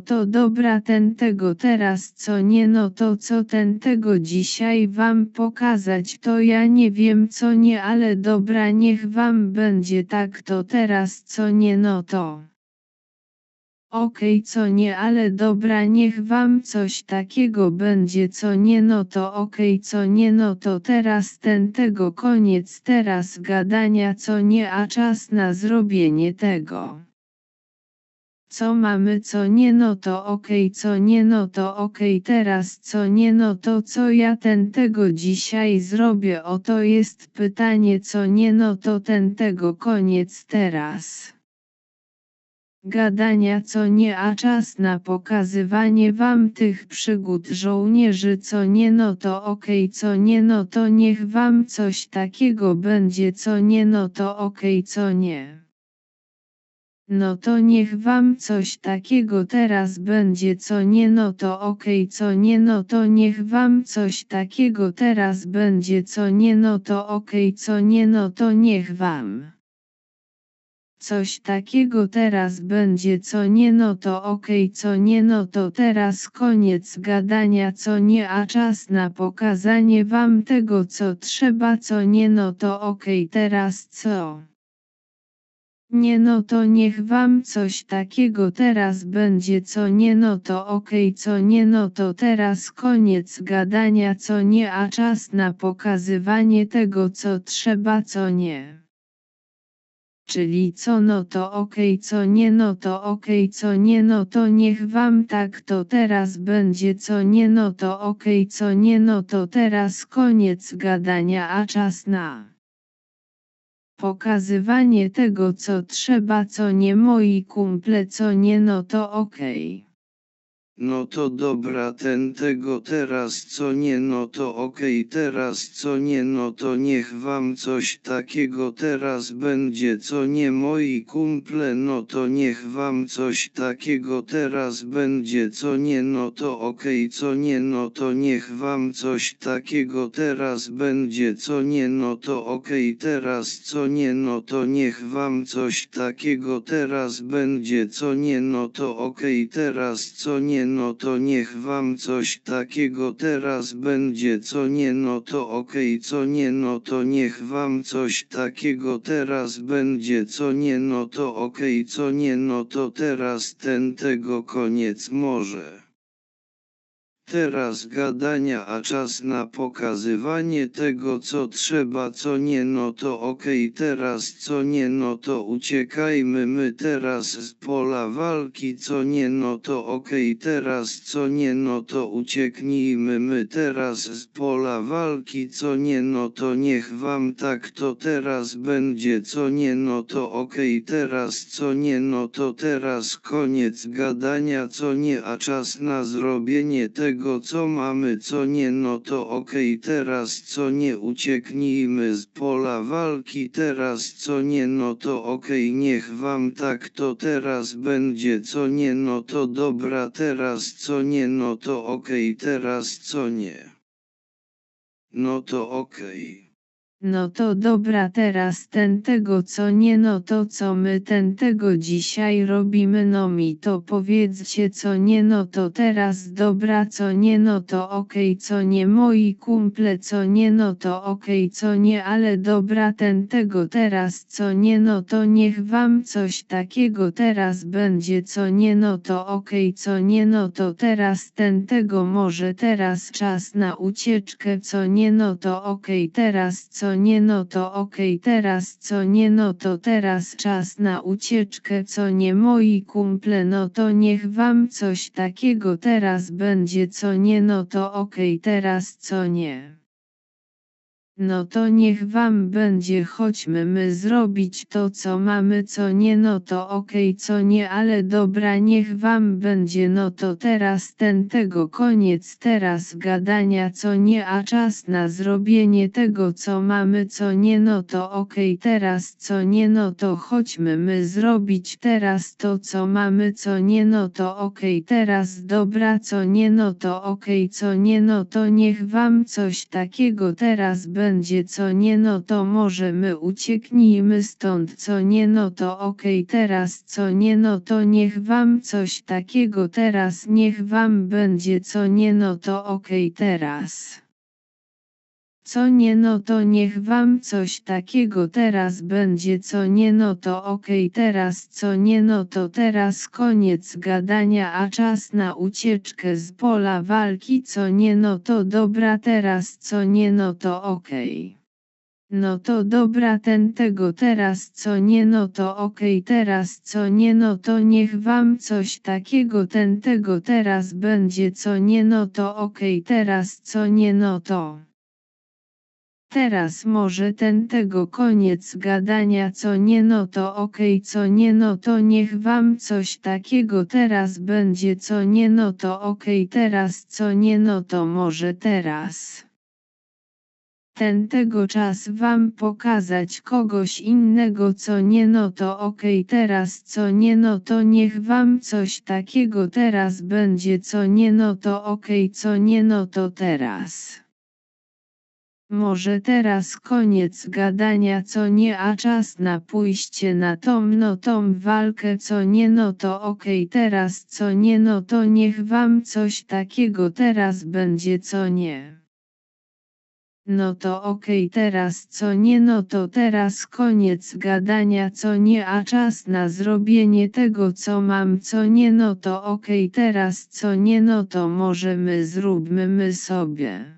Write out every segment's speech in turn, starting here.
to dobra ten tego teraz co nie no to co ten tego dzisiaj wam pokazać to ja nie wiem co nie ale dobra niech wam będzie tak to teraz co nie no to. Okej okay, co nie ale dobra niech wam coś takiego będzie co nie no to okej okay, co nie no to teraz ten tego koniec teraz gadania co nie a czas na zrobienie tego. Co mamy co nie no to okej okay, co nie no to okej okay, teraz co nie no to co ja ten tego dzisiaj zrobię oto jest pytanie co nie no to ten tego koniec teraz gadania co nie a czas na pokazywanie wam tych przygód żołnierzy co nie no to okej okay, co nie no to niech wam coś takiego będzie co nie no to okej co nie. No to niech wam coś takiego teraz będzie co nie no to okej okay, co nie no to niech wam coś takiego teraz będzie co nie no to okej co nie no to niech wam. Coś takiego teraz będzie co nie no to okej okay, co nie no to teraz koniec gadania co nie a czas na pokazanie wam tego co trzeba co nie no to okej okay, teraz co. Nie no to niech wam coś takiego teraz będzie co nie no to okej okay, co nie no to teraz koniec gadania co nie a czas na pokazywanie tego co trzeba co nie. Czyli co no to okej okay, co nie no to okej okay, co nie no to niech wam tak to teraz będzie co nie no to okej co nie no to teraz koniec gadania a czas na pokazywanie tego co trzeba co nie moi kumple co nie no to okej. No to dobra ten tego teraz co nie no to okej okay, teraz co nie no to niech wam coś takiego teraz będzie co nie moi kumple no to niech wam coś takiego teraz będzie co nie no to okej okay, co nie no to niech wam coś takiego teraz będzie co nie no to okej okay, teraz co nie no to niech wam coś takiego teraz będzie co nie no to okej teraz co nie no to niech wam coś takiego teraz będzie co nie no to okej okay, co nie no to niech wam coś takiego teraz będzie co nie no to okej okay, co nie no to teraz ten tego koniec może. Teraz gadania a czas na pokazywanie tego co trzeba co nie no to okej okay, teraz co nie no to uciekajmy my teraz z pola walki co nie no to okej okay, teraz co nie no to ucieknijmy my teraz z pola walki co nie no to niech wam tak to teraz będzie co nie no to okej okay, teraz co nie no to teraz koniec gadania co nie a czas na zrobienie tego tego co mamy co nie no to okej okay, teraz co nie ucieknijmy z pola walki teraz co nie no to okej okay, niech wam tak to teraz będzie co nie no to dobra teraz co nie no to okej okay, teraz co nie. No to okej. No to dobra teraz ten tego co nie no to co my ten tego dzisiaj robimy no mi to powiedzcie co nie no to teraz dobra co nie no to okej okay, co nie moi kumple co nie no to okej okay, co nie ale dobra ten tego teraz co nie no to niech wam coś takiego teraz będzie co nie no to okej okay, co nie no to teraz ten tego może teraz czas na ucieczkę co nie no to okej teraz co co nie no to okej okay, teraz co nie no to teraz czas na ucieczkę co nie moi kumple no to niech wam coś takiego teraz będzie co nie no to okej okay, teraz co nie. No to niech wam będzie chodźmy my zrobić to co mamy co nie no to okej okay, co nie ale dobra niech wam będzie no to teraz ten tego koniec teraz gadania co nie a czas na zrobienie tego co mamy co nie no to okej okay, teraz co nie no to chodźmy my zrobić teraz to co mamy co nie no to okej okay, teraz dobra co nie no to okej co nie no to niech wam coś takiego teraz będzie będzie co nie no to może my ucieknijmy stąd co nie no to okej teraz co nie no to niech wam coś takiego teraz niech wam będzie co nie no to okej teraz. Co nie no to niech wam coś takiego teraz będzie co nie no to okej teraz co nie no to teraz koniec gadania a czas na ucieczkę z pola walki co nie no to dobra teraz co nie no to okej. No to dobra ten tego teraz co nie no to okej teraz co nie no to niech wam coś takiego ten tego teraz będzie co nie no to okej teraz co nie no to. Teraz może ten tego koniec gadania co nie no to okej co nie no to niech wam coś takiego teraz będzie co nie no to okej teraz co nie no to może teraz. Ten tego czas wam pokazać kogoś innego co nie no to okej teraz co nie no to niech wam coś takiego teraz będzie co nie no to okej co nie no to teraz. Może teraz koniec gadania co nie a czas na pójście na tą no tą walkę co nie no to okej teraz co nie no to niech wam coś takiego teraz będzie co nie. No to okej teraz co nie no to teraz koniec gadania co nie a czas na zrobienie tego co mam co nie no to okej teraz co nie no to może my zróbmy my sobie.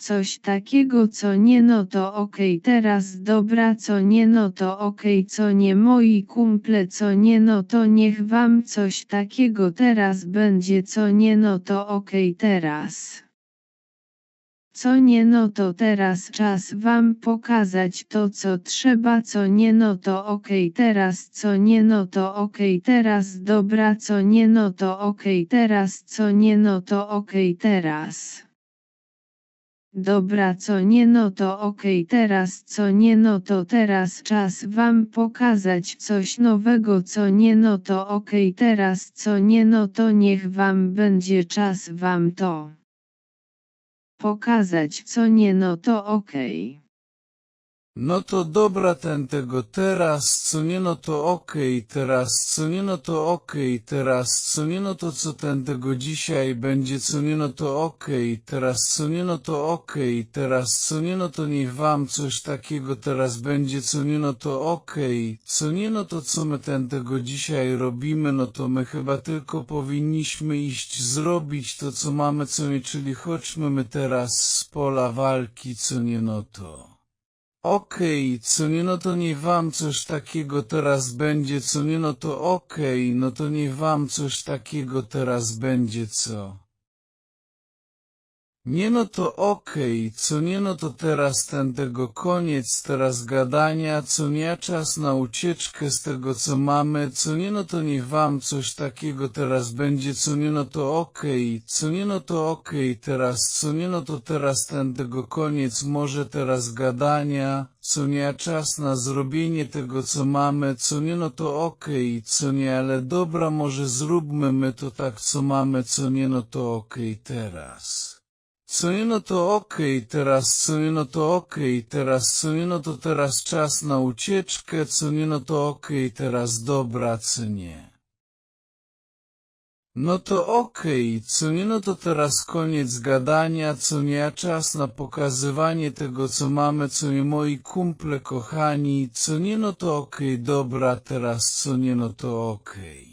Coś takiego co nie no to okej teraz dobra co nie no to okej co nie moi kumple co nie no to niech wam coś takiego teraz będzie co nie no to okej teraz. Co nie no to teraz czas wam pokazać to co trzeba co nie no to okej teraz co nie no to okej teraz dobra co nie no to okej teraz co nie no to okej teraz. Dobra co nie no to okej teraz co nie no to teraz czas wam pokazać coś nowego co nie no to okej teraz co nie no to niech wam będzie czas wam to pokazać co nie no to okej. No to dobra ten tego teraz, co nie no to okej, teraz co nie no to okej, teraz co nie no to co ten tego dzisiaj będzie, co nie no to okej, teraz co nie no to okej, teraz co nie no to niech wam coś takiego teraz będzie, co nie no to okej, co nie no to co my ten tego dzisiaj robimy, no to my chyba tylko powinniśmy iść zrobić to co mamy, co nie, czyli chodźmy my teraz z pola walki, co nie no to. Okej, co nie no to niech wam coś takiego teraz będzie, co nie no to okej, no to niech wam coś takiego teraz będzie, co? Nie no to okej, co nie no to teraz ten tego koniec teraz gadania, co nie czas na ucieczkę z tego co mamy, co nie no to niech wam coś takiego teraz będzie, co nie no to okej, co nie no to okej teraz, co nie no to teraz ten tego koniec może teraz gadania, co nie czas na zrobienie tego co mamy, co nie no to okej, co nie ale dobra może zróbmy my to tak co mamy, co nie no to okej teraz. Co nie no to okej, teraz co nie no to okej, teraz co nie no to teraz czas na ucieczkę, co nie no to okej, teraz dobra, co nie. No to okej, co nie no to teraz koniec gadania, co nie czas na pokazywanie tego co mamy, co nie moi kumple kochani, co nie no to okej, dobra, teraz co nie no to okej.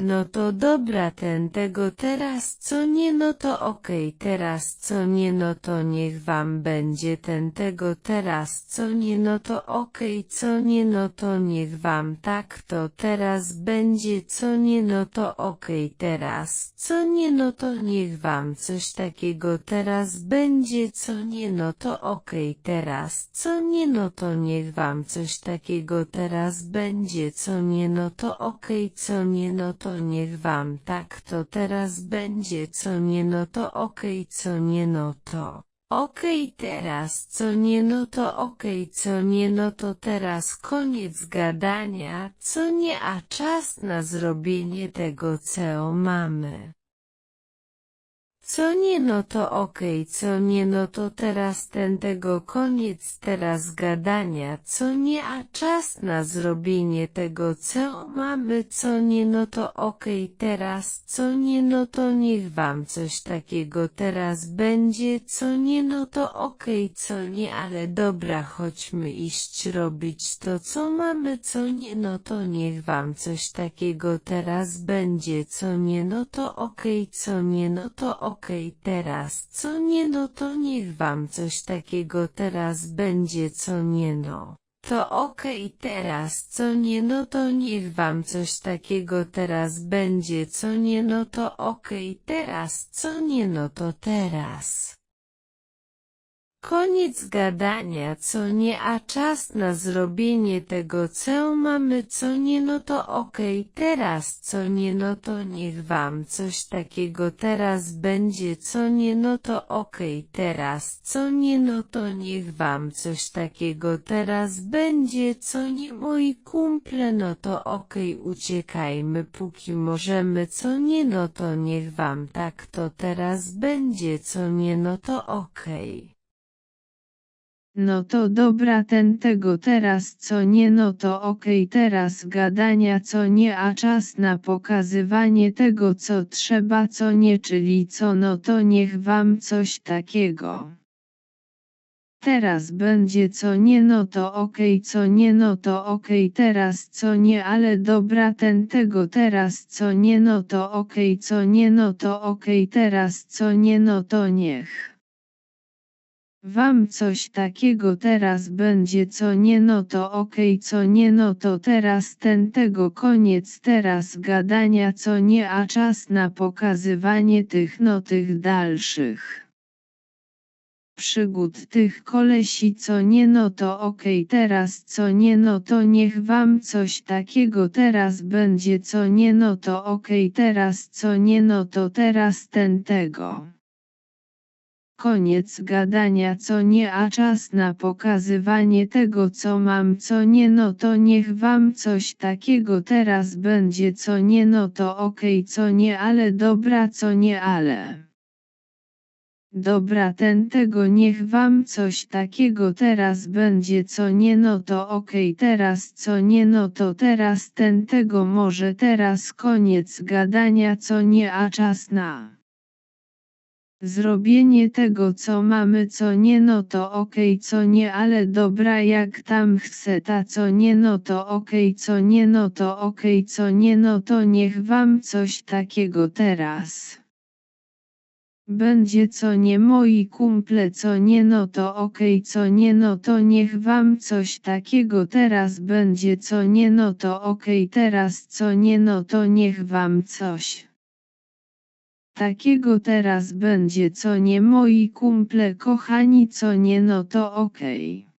No to dobra ten tego teraz co nie no to okej teraz co nie no to niech wam będzie ten tego teraz co nie no to okej co nie no to niech wam tak to teraz będzie co nie no to okej teraz co nie no to niech wam coś takiego teraz będzie co nie no to okej teraz co nie no to niech wam coś takiego teraz będzie co nie no to okej co nie no to niech wam tak to teraz będzie co nie no to okej co nie no to okej teraz co nie no to okej co nie no to teraz koniec gadania co nie a czas na zrobienie tego co mamy. Co nie no to okej, co nie no to teraz ten tego koniec teraz gadania, co nie a czas na zrobienie tego co mamy, co nie no to okej teraz, co nie no to niech wam coś takiego teraz będzie, co nie no to okej, co nie ale dobra chodźmy iść robić to co mamy, co nie no to niech wam coś takiego teraz będzie, co nie no to okej, co nie no to okej teraz, co nie no to niech wam coś takiego teraz będzie, co nie no. To okej teraz, co nie no to niech wam coś takiego teraz będzie, co nie no to okej teraz, co nie no to teraz. Koniec gadania, co nie, a czas na zrobienie tego, co mamy, co nie, no to okej, teraz, co nie, no to niech wam coś takiego teraz będzie, co nie, no to okej, teraz, co nie, no to niech wam coś takiego teraz będzie, co nie, moi kumple, no to okej, uciekajmy, póki możemy, co nie, no to niech wam tak to teraz będzie, co nie, no to okej. No to dobra ten tego teraz co nie no to okej teraz gadania co nie a czas na pokazywanie tego co trzeba co nie czyli co no to niech wam coś takiego. Teraz będzie co nie no to okej co nie no to okej teraz co nie ale dobra ten tego teraz co nie no to okej co nie no to okej teraz co nie no to niech. Wam coś takiego teraz będzie co nie no to okej co nie no to teraz ten tego koniec teraz gadania co nie a czas na pokazywanie tych no tych dalszych przygód tych kolesi co nie no to okej teraz co nie no to niech wam coś takiego teraz będzie co nie no to okej teraz co nie no to teraz ten tego. Koniec gadania co nie a czas na pokazywanie tego co mam co nie no to niech wam coś takiego teraz będzie co nie no to okej co nie ale dobra co nie ale. Dobra ten tego niech wam coś takiego teraz będzie co nie no to okej teraz co nie no to teraz ten tego może teraz koniec gadania co nie a czas na. Zrobienie tego co mamy co nie no to okej co nie ale dobra jak tam chce ta co nie no to okej co nie no to okej co nie no to niech wam coś takiego teraz. Będzie co nie moi kumple co nie no to okej co nie no to niech wam coś takiego teraz będzie co nie no to okej teraz co nie no to niech wam coś. Takiego teraz będzie co nie moi kumple kochani co nie no to okej.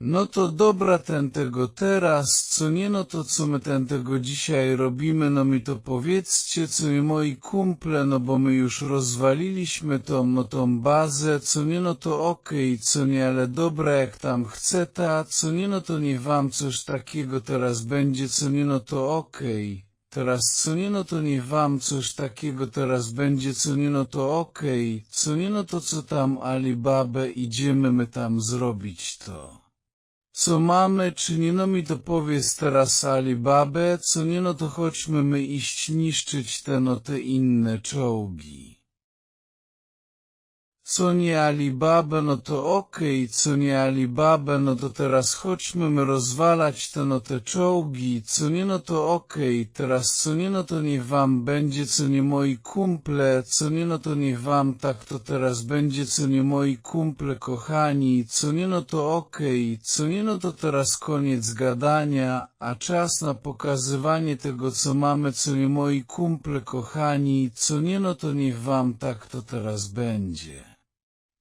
No to dobra ten tego teraz, co nie no to co my ten tego dzisiaj robimy, no mi to powiedzcie, co mi moi kumple, no bo my już rozwaliliśmy tą, no tą bazę, co nie no to okej, co nie, ale dobra jak tam chce ta, co nie no to nie wam coś takiego teraz będzie, co nie no to okej. Teraz co nie no to nie wam coś takiego teraz będzie, co nie no to okej, co nie no to co tam Alibabę idziemy my tam zrobić to. Co mamy, czy nie no mi to powiedz teraz Alibabę, co nie no to chodźmy my iść niszczyć te no te inne czołgi. Co nie Alibabę, no to okej, co nie Alibabę, no to teraz chodźmy my rozwalać te no te czołgi, co nie no to okej, teraz co nie no to niech wam będzie, co nie moi kumple, co nie no to niech wam tak to teraz będzie, co nie moi kumple kochani, co nie no to okej, co nie no to teraz koniec gadania, a czas na pokazywanie tego co mamy, co nie moi kumple kochani, co nie no to niech wam tak to teraz będzie.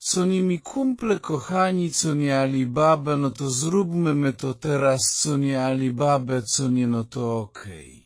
Co nie mi kumple kochani, co nie Alibabę, no to zróbmy my to teraz, co nie Alibabę, co nie no to okej.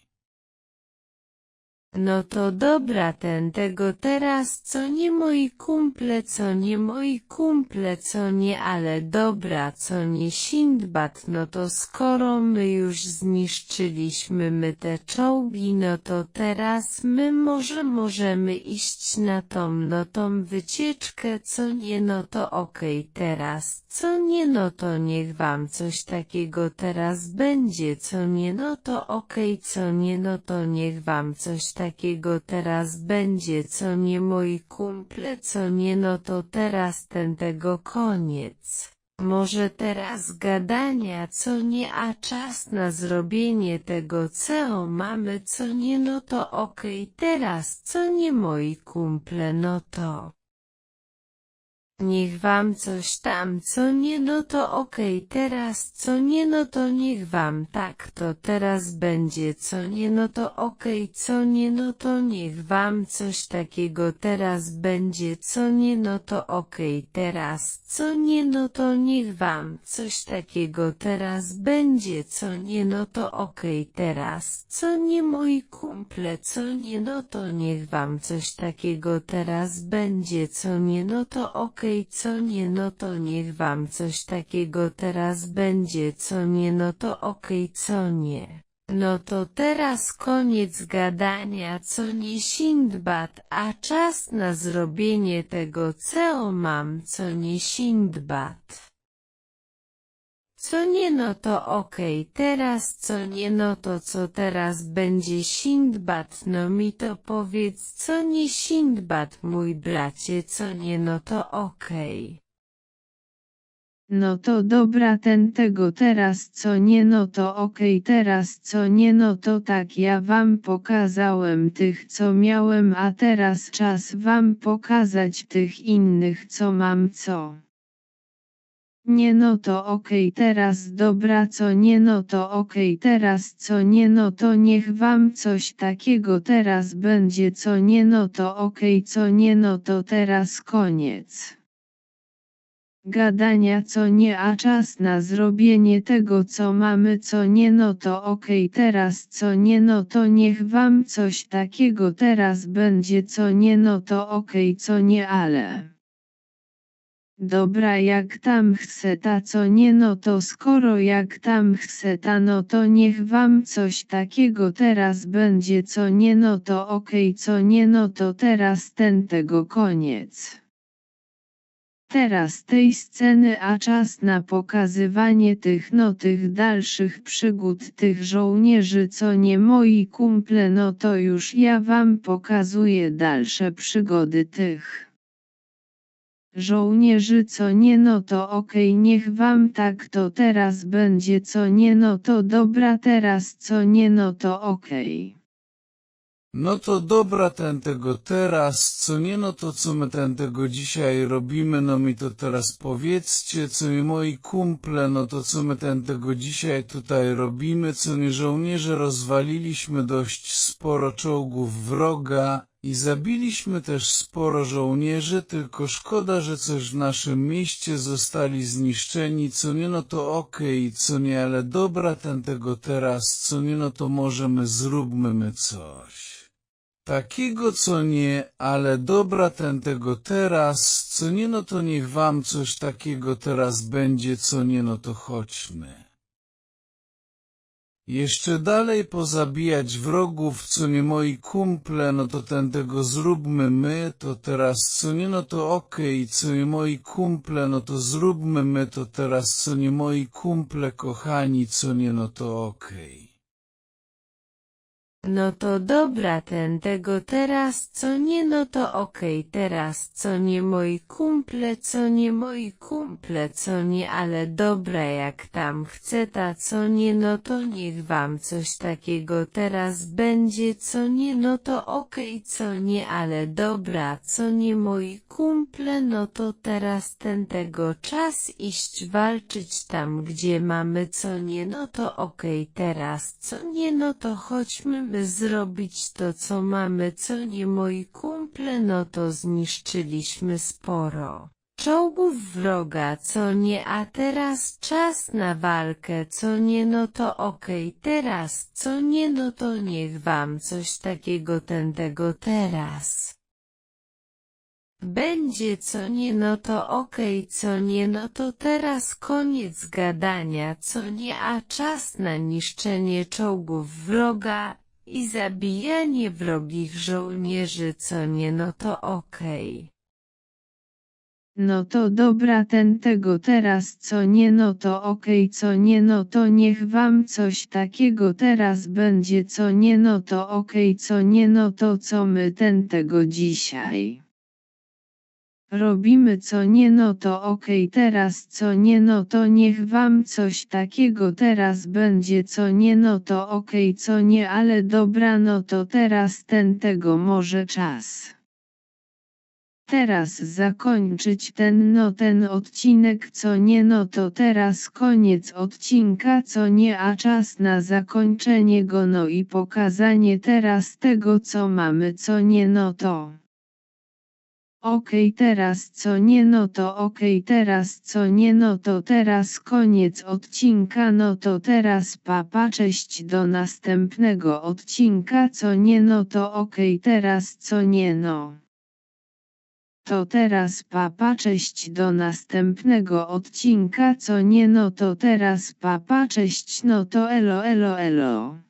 No to dobra ten tego teraz co nie moi kumple co nie moi kumple co nie ale dobra co nie Sindbad no to skoro my już zniszczyliśmy my te czołgi no to teraz my może możemy iść na tą no tą wycieczkę co nie no to okej teraz co nie no to niech wam coś takiego teraz będzie co nie no to okej co nie no to niech wam coś takiego teraz będzie co nie moi kumple co nie no to teraz ten tego koniec. Może teraz gadania co nie a czas na zrobienie tego co mamy co nie no to okej teraz co nie moi kumple no to. Niech wam coś tam, co nie no to okej, teraz co nie no to niech wam tak to teraz będzie, co nie no to okej, co nie no to niech wam coś takiego teraz będzie, co nie no to okej, teraz co nie no to niech wam coś takiego teraz będzie, co nie no to okej, teraz co nie moi kumple, co nie no to niech wam coś takiego teraz będzie, co nie no to okej, co nie no to niech wam coś takiego teraz będzie, co nie no to okej, co nie. No to teraz koniec gadania, co nie Sindbad, a czas na zrobienie tego, co mam, co nie Sindbad. Co nie no to okej, teraz co nie no to co teraz będzie Sindbad, no mi to powiedz, co nie Sindbad, mój bracie, co nie no to okej. No to dobra ten tego teraz co nie no to okej teraz co nie no to tak ja wam pokazałem tych co miałem a teraz czas wam pokazać tych innych co mam co. Nie no to okej teraz dobra co nie no to okej teraz co nie no to niech wam coś takiego teraz będzie co nie no to okej co nie no to teraz koniec gadania co nie a czas na zrobienie tego co mamy co nie no to okej teraz co nie no to niech wam coś takiego teraz będzie co nie no to okej co nie ale. Dobra jak tam chce ta co nie no to skoro jak tam chce ta no to niech wam coś takiego teraz będzie co nie no to okej co nie no to teraz ten tego koniec. Teraz tej sceny a czas na pokazywanie tych no tych dalszych przygód tych żołnierzy co nie moi kumple no to już ja wam pokazuję dalsze przygody tych. Żołnierzy co nie no to okej niech wam tak to teraz będzie co nie no to dobra teraz co nie no to okej. No to dobra ten tego teraz, co nie no to co my ten tego dzisiaj robimy, no mi to teraz powiedzcie, co mi moi kumple, no to co my ten tego dzisiaj tutaj robimy, co nie żołnierze rozwaliliśmy dość sporo czołgów wroga i zabiliśmy też sporo żołnierzy, tylko szkoda, że coś w naszym mieście zostali zniszczeni, co nie no to okej, co nie, ale dobra ten tego teraz, co nie no to możemy zróbmy my coś. Takiego co nie, ale dobra ten tego teraz, co nie no to niech wam coś takiego teraz będzie, co nie no to chodźmy. Jeszcze dalej pozabijać wrogów, co nie moi kumple, no to ten tego zróbmy my, to teraz co nie no to okej, co nie moi kumple, no to zróbmy my, to teraz co nie moi kumple kochani, co nie no to okej. No to dobra ten tego teraz co nie no to okej teraz co nie moi kumple co nie moi kumple co nie ale dobra jak tam chce ta co nie no to niech wam coś takiego teraz będzie co nie no to okej co nie ale dobra co nie moi kumple no to teraz ten tego czas iść walczyć tam gdzie mamy co nie no to okej teraz co nie no to chodźmy my zrobić to co mamy co nie moi kumple no to zniszczyliśmy sporo czołgów wroga, co nie, a teraz czas na walkę, co nie, no to okej, teraz, co nie, no to niech wam coś takiego ten tego teraz. Będzie co nie, no to okej, co nie, no to teraz koniec gadania, co nie, a czas na niszczenie czołgów wroga i zabijanie wrogich żołnierzy, co nie, no to okej. No to dobra ten tego teraz co nie no to okej co nie no to niech wam coś takiego teraz będzie co nie no to okej co nie no to co my ten tego dzisiaj. Robimy co nie no to okej teraz co nie no to niech wam coś takiego teraz będzie co nie no to okej co nie ale dobra no to teraz ten tego może czas teraz zakończyć ten no ten odcinek co nie no to teraz koniec odcinka co nie a czas na zakończenie go no i pokazanie teraz tego co mamy co nie no to. Okej teraz co nie no to okej teraz co nie no to teraz koniec odcinka no to teraz papa cześć do następnego odcinka co nie no to okej teraz co nie no. To teraz papa cześć do następnego odcinka co nie no to teraz papa cześć no to elo elo elo.